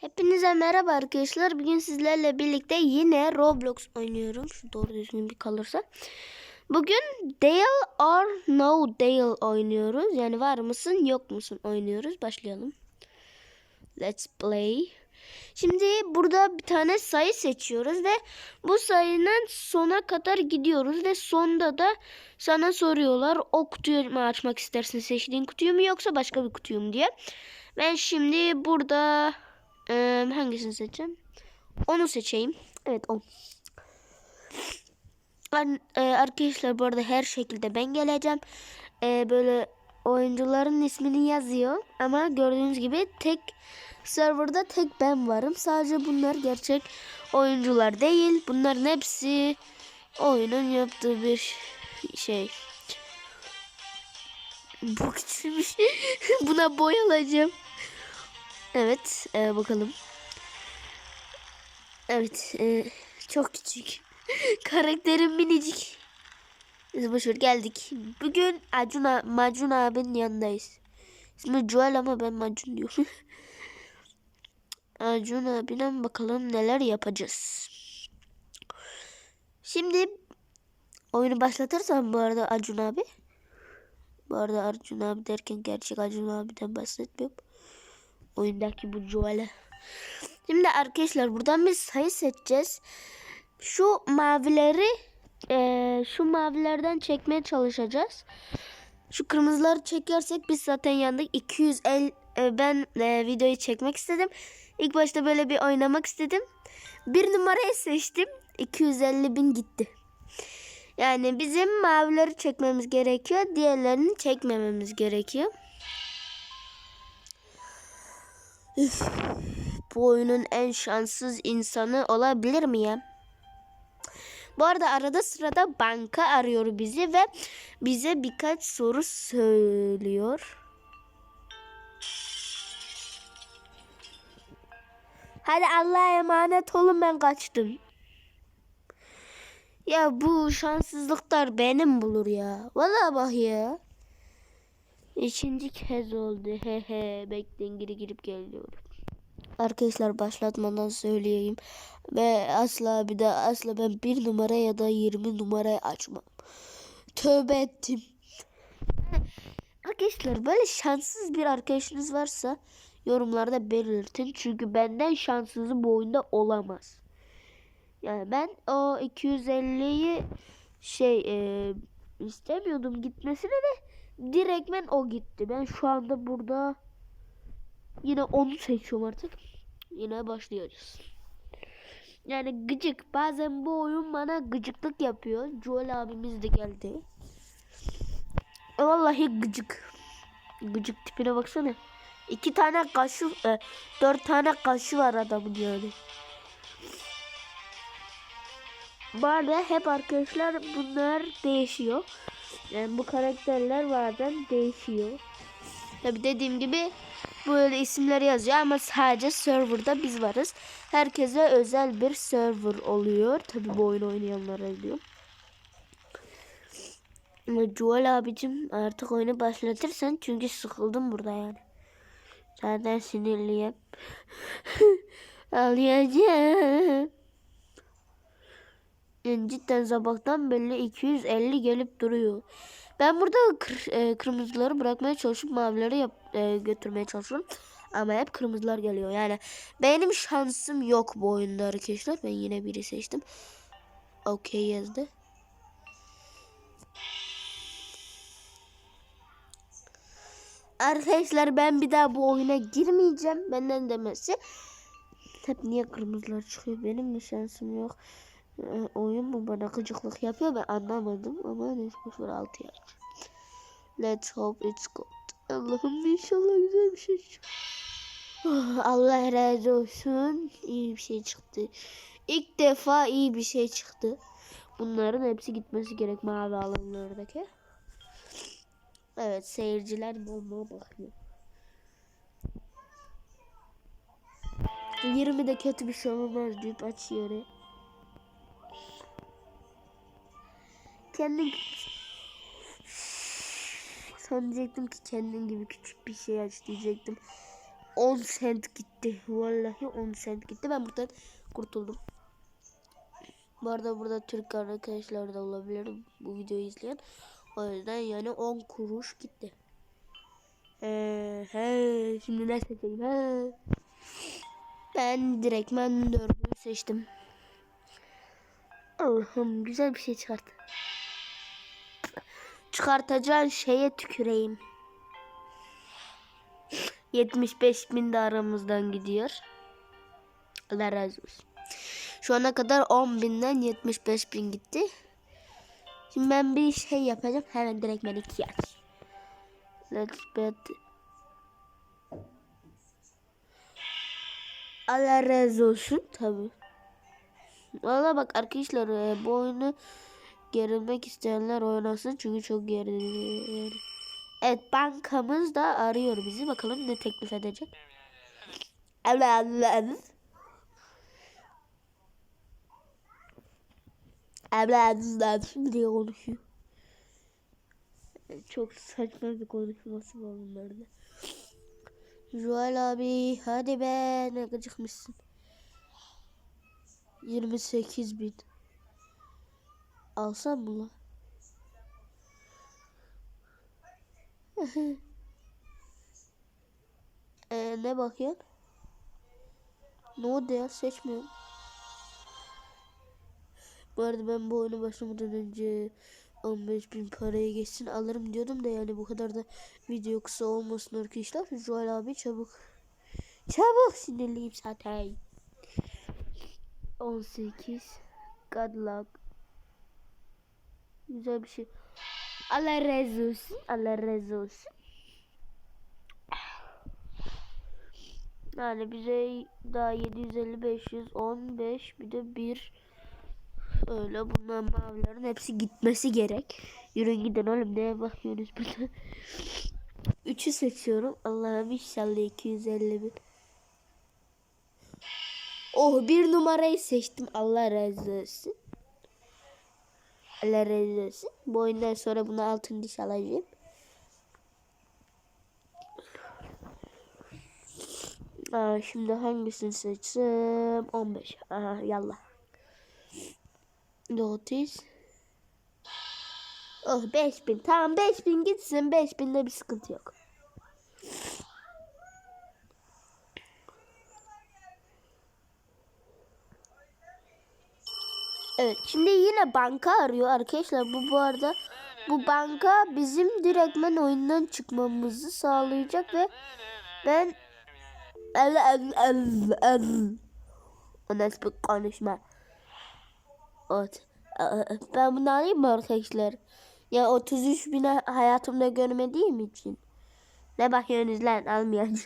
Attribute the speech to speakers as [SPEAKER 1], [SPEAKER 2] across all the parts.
[SPEAKER 1] Hepinize merhaba arkadaşlar. Bugün sizlerle birlikte yine Roblox oynuyorum. Şu doğru düzgün bir kalırsa. Bugün Dale or No Dale oynuyoruz. Yani var mısın yok musun oynuyoruz. Başlayalım. Let's play. Şimdi burada bir tane sayı seçiyoruz ve bu sayının sona kadar gidiyoruz ve sonda da sana soruyorlar o kutuyu mu açmak istersin seçtiğin kutuyu mu yoksa başka bir kutuyu mu diye. Ben şimdi burada ee, hangisini seçeceğim? Onu seçeyim. Evet o. Ben, e, arkadaşlar bu arada her şekilde ben geleceğim. E, böyle oyuncuların ismini yazıyor. Ama gördüğünüz gibi tek serverda tek ben varım. Sadece bunlar gerçek oyuncular değil. Bunların hepsi oyunun yaptığı bir şey. Bu küçülmüş. Buna boy alacağım. Evet e, bakalım. Evet e, çok küçük. Karakterim minicik. Biz boşver geldik. Bugün Acun, Macun abinin yanındayız. İsmi Joel ama ben Macun diyorum. Acun abine bakalım neler yapacağız. Şimdi oyunu başlatırsam bu arada Acun abi. Bu arada Acun abi derken gerçek Acun abiden bahsetmiyorum oyundaki bu Joel'e. Şimdi arkadaşlar buradan bir sayı seçeceğiz. Şu mavileri eee, şu mavilerden çekmeye çalışacağız. Şu kırmızıları çekersek biz zaten yandık. 250 e, ben e, videoyu çekmek istedim. İlk başta böyle bir oynamak istedim. Bir numarayı seçtim. 250 bin gitti. Yani bizim mavileri çekmemiz gerekiyor. Diğerlerini çekmememiz gerekiyor. Üf, bu oyunun en şanssız insanı olabilir miyim? Bu arada arada sırada banka arıyor bizi ve bize birkaç soru söylüyor. Hadi Allah'a emanet olun ben kaçtım. Ya bu şanssızlıklar benim bulur ya. Vallahi bak ya. İkinci kez oldu. He he. Bekleyin geri girip geliyorum. Arkadaşlar başlatmadan söyleyeyim. Ve asla bir de asla ben bir numara ya da 20 numarayı açmam. Tövbe ettim. Arkadaşlar böyle şanssız bir arkadaşınız varsa yorumlarda belirtin. Çünkü benden şanssızı bu oyunda olamaz. Yani ben o 250'yi şey e, istemiyordum gitmesini de direktmen o gitti. Ben şu anda burada yine onu seçiyorum artık. Yine başlıyoruz. Yani gıcık. Bazen bu oyun bana gıcıklık yapıyor. Joel abimiz de geldi. E, Vallahi gıcık. Gıcık tipine baksana. İki tane kaşı, e, dört tane kaşı var adamın yani. Bu arada hep arkadaşlar bunlar değişiyor. Yani bu karakterler bazen değişiyor. Tabi dediğim gibi böyle isimler yazıyor ama sadece serverda biz varız. Herkese özel bir server oluyor. Tabi bu oyunu oynayanlara diyor. Ama Joel abicim artık oyunu başlatırsan çünkü sıkıldım burada yani. Zaten sinirliyim. Ağlayacağım. Yani cidden sabahtan belli 250 gelip duruyor. Ben burada kır, e, kırmızıları bırakmaya çalışıp mavileri yap, e, götürmeye çalışıyorum. Ama hep kırmızılar geliyor. Yani benim şansım yok bu oyunda arkadaşlar. Ben yine biri seçtim. Okey yazdı. Arkadaşlar ben bir daha bu oyuna girmeyeceğim. Benden demesi. Hep niye kırmızılar çıkıyor? Benim mi şansım yok? Ee, oyun mu bana gıcıklık yapıyor ben anlamadım ama neyse boşver 6 yaş. Let's hope it's good. Allah'ım inşallah güzel bir şey çıkar. Oh, Allah razı olsun. İyi bir şey çıktı. İlk defa iyi bir şey çıktı. Bunların hepsi gitmesi gerek mavi alanlardaki. Evet seyirciler bana bakıyor. 20 de kötü bir şey olmaz deyip açıyor. Kendin Son diyecektim ki kendin gibi küçük bir şey aç diyecektim. 10 sent gitti. Vallahi 10 sent gitti. Ben buradan kurtuldum. Bu arada burada Türk arkadaşlar da olabilir bu videoyu izleyen. O yüzden yani 10 kuruş gitti. Ee, he, şimdi ne seçeyim? He. Ben direktmen 4'ü seçtim. Allah'ım güzel bir şey çıkart. Çıkartacağın şeye tüküreyim. 75 bin de aramızdan gidiyor. Allah razı olsun. Şu ana kadar 10 binden 75 bin gitti. Şimdi ben bir şey yapacağım. Hemen direkt ben iki aç. Let's bet. Allah razı olsun tabi. Valla bak arkadaşlar e, bu oyunu gerilmek isteyenler oynasın çünkü çok gerilir. Evet bankamız da arıyor bizi. Bakalım ne teklif edecek. Allah Allah. Abla diye konuşuyor. Çok saçma bir konuşması var bunlarda. Joel abi hadi be ne gıcıkmışsın. 28 bin. Alsam mı lan? ee, ne bakıyorsun? Ne oldu ya seçmiyorum. Bu arada ben bu oyunu başlamadan önce 15 bin paraya geçsin alırım diyordum da yani bu kadar da video kısa olmasın arkadaşlar. Joel abi çabuk. Çabuk sinirliyim zaten. 18 God luck. Güzel bir şey. Allah razı olsun. Allah razı olsun. Yani bize daha 750 515 bir de bir öyle bunlar mavilerin hepsi gitmesi gerek. Yürüyün gidin oğlum neye bakıyorsunuz burada. 3'ü seçiyorum. Allah'ım inşallah 250 bin. Oh bir numarayı seçtim. Allah razı olsun. Allah razı olsun. Bu oyundan sonra bunu altın diş alacağım. Aa, şimdi hangisini seçsem? 15. Aha yallah. Notice. Oh 5000. Tamam 5000 gitsin. 5000'de bir sıkıntı yok. Evet şimdi yine banka arıyor arkadaşlar. Bu bu arada bu banka bizim direktmen oyundan çıkmamızı sağlayacak ve ben o nasıl bir konuşma. Evet. Ben bunu alayım mı arkadaşlar? Ya 33 bin hayatımda görmediğim için. Ne bakıyorsunuz lan almayacağım.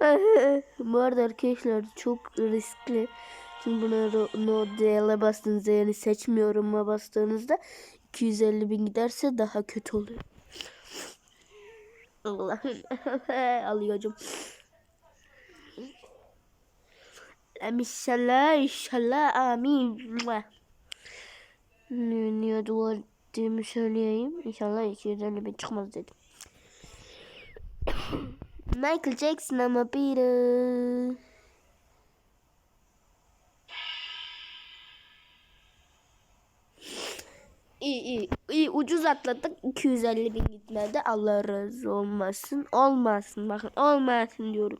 [SPEAKER 1] bu arada arkadaşlar çok riskli. Şimdi bunları no DL'e bastığınızda yani seçmiyorum'a bastığınızda 250 bin giderse daha kötü oluyor. Allah'ım alıyorum. İnşallah inşallah amin. Niye dua ettiğimi söyleyeyim. İnşallah 250 bin çıkmaz dedim. Michael Jackson ama biri. İyi iyi. iyi ucuz atladık. 250 bin gitmedi. Allah razı olmasın. Olmasın. Bakın olmasın diyorum.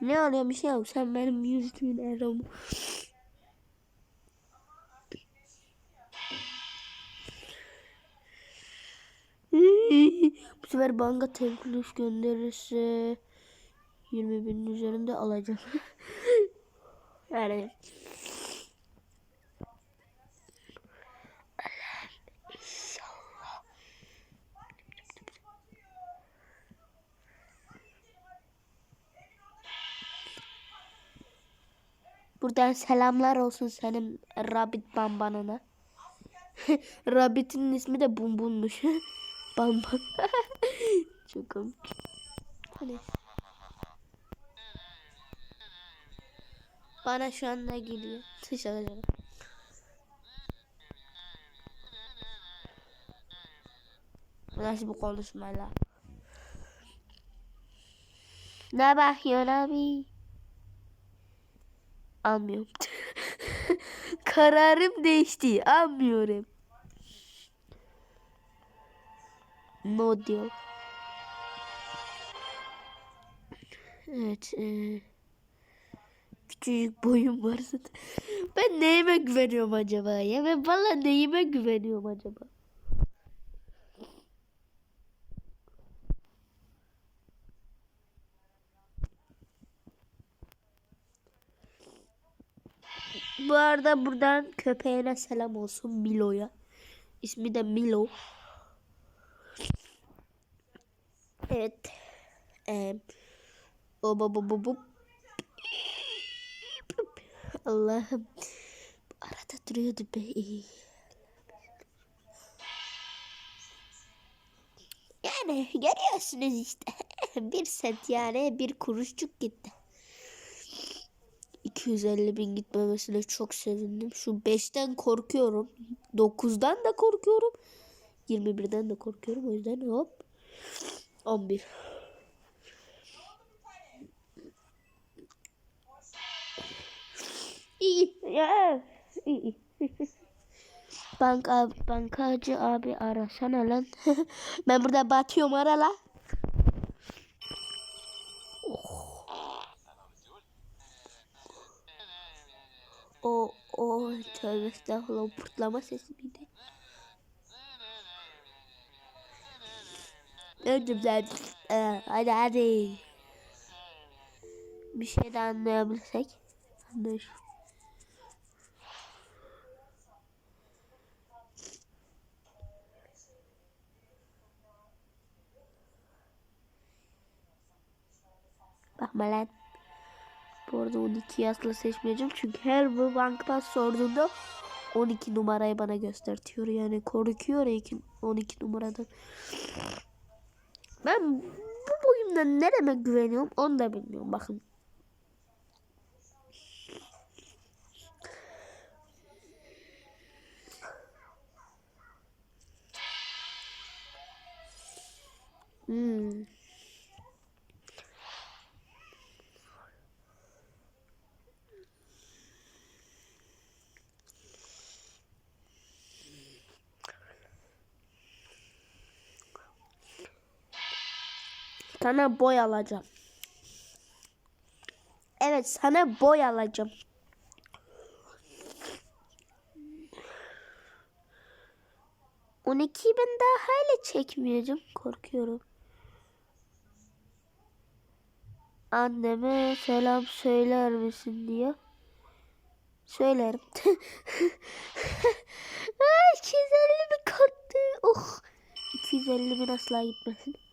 [SPEAKER 1] Ne alıyormuş ya? Sen benim 100 bin euromu. Bu sefer banka teklif gönderirse 20 bin üzerinde alacağım. yani Buradan selamlar olsun senin Rabbit Bamban'ına. Rabbit'in ismi de Bumbunmuş. Bamban. Çok komik. Hani. Bana şu an ne geliyor? Dışarı. Nasıl bu konuşma la? Ne bakıyorsun abi? Almıyorum. Kararım değişti. Almıyorum. No diyor. Evet. E, küçücük boyum var zaten. Ben neyime güveniyorum acaba ya? Ben valla neyime güveniyorum acaba? Bu arada buradan köpeğine selam olsun Milo'ya. İsmi de Milo. Evet. Ee, o bu bu bu bu. Allah'ım. Arada duruyordu be. Yani görüyorsunuz işte. bir set yani bir kuruşçuk gitti. 250 bin gitmemesine çok sevindim. Şu 5'ten korkuyorum. 9'dan da korkuyorum. 21'den de korkuyorum. O yüzden hop. 11. İyi. Ya. İyi. Bank abi, bankacı abi arasana lan. ben burada batıyorum ara la. O o tövbe estağfurullah o pırtlama sesi miydi? Öldüm lan. Ee, hadi hadi. Bir şey de anlayabilirsek. Anlayış. Bakma lan. Bu arada 12'yi asla seçmeyeceğim. Çünkü her bu bank pass sorduğunda 12 numarayı bana göstertiyor. Yani korkuyor ya 12 numaradan. Ben bu boyumda nereme güveniyorum onu da bilmiyorum. Bakın. Hmm. Sana boy alacağım. Evet sana boy alacağım. On ikiyi ben daha hala çekmeyeceğim. Korkuyorum. Anneme selam söyler misin diyor. Söylerim. Ay 250 mi korktu? Oh. 250 bin asla gitmesin.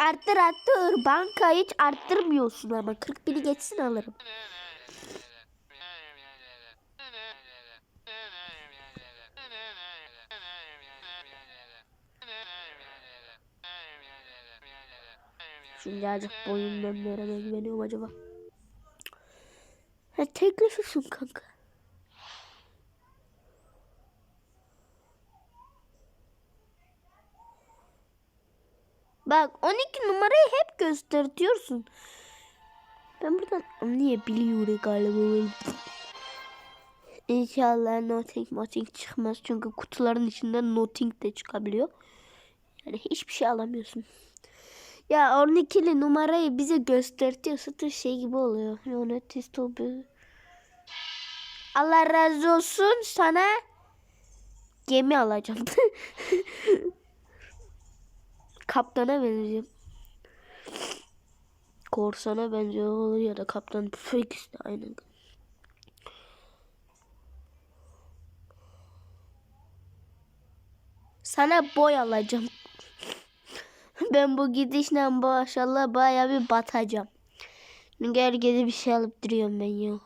[SPEAKER 1] Arttır arttır. Banka hiç arttırmıyorsun ama. 40 bini geçsin alırım. Şimdi azıcık boyundan nereye güveniyorum acaba? Ha, teklifisin kanka. Bak 12 gösteriyorsun. Ben buradan anlayabiliyorum galiba. İnşallah nothing nothing çıkmaz. Çünkü kutuların içinden nothing de çıkabiliyor. Yani hiçbir şey alamıyorsun. Ya 12'li numarayı bize göstertiyor. Satır şey gibi oluyor. Yönetis tabi. Allah razı olsun sana gemi alacağım. Kaptana benziyor. Korsana benziyor ya da kaptan fake işte aynen. Sana boy alacağım. Ben bu gidişle maşallah baya bir batacağım. Çünkü herkese bir şey alıp duruyorum ben ya.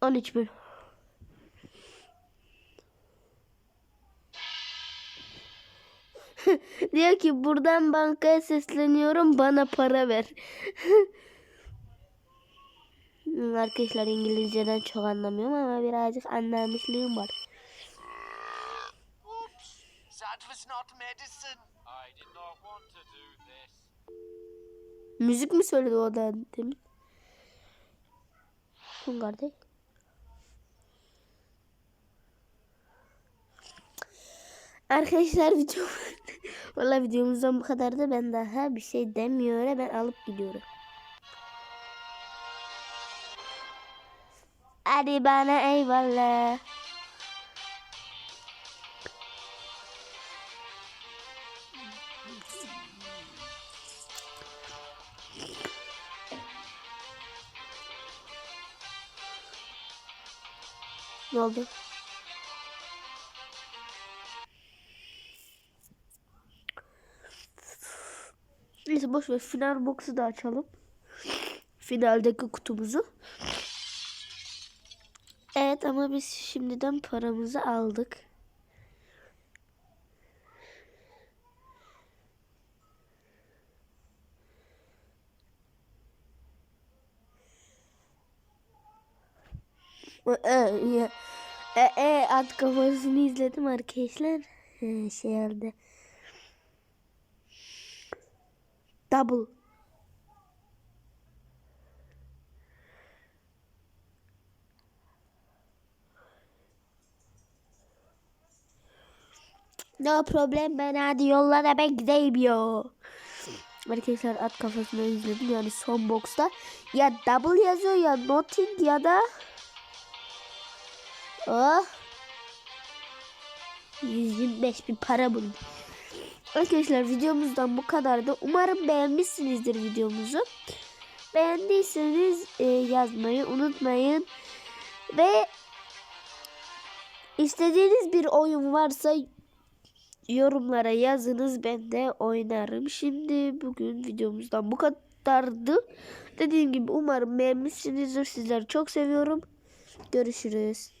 [SPEAKER 1] 13 bin. Diyor ki buradan bankaya sesleniyorum bana para ver. Arkadaşlar İngilizceden çok anlamıyorum ama birazcık anlamışlığım var.
[SPEAKER 2] Oops, that was not medicine.
[SPEAKER 3] I did not want to do
[SPEAKER 1] Müzik mi söyledi o da demin? Kim kardeş? Arkadaşlar video Valla videomuzdan bu kadar da ben daha bir şey demiyorum. Ben alıp gidiyorum. Hadi bana eyvallah. Ne oldu? Neyse boş ver. Final box'u da açalım. Finaldeki kutumuzu. Evet ama biz şimdiden paramızı aldık. E, e, e, at kafasını izledim arkadaşlar. He, şey oldu. Double. No problem ben hadi yolla da ben gideyim yo. Arkadaşlar at kafasını izledim yani son boxta ya double yazıyor ya nothing ya da oh 125 bir para buldum. Arkadaşlar videomuzdan bu kadardı. Umarım beğenmişsinizdir videomuzu. Beğendiyseniz e, yazmayı unutmayın. Ve istediğiniz bir oyun varsa yorumlara yazınız. Ben de oynarım. Şimdi bugün videomuzdan bu kadardı. Dediğim gibi umarım beğenmişsinizdir. Sizleri çok seviyorum. Görüşürüz.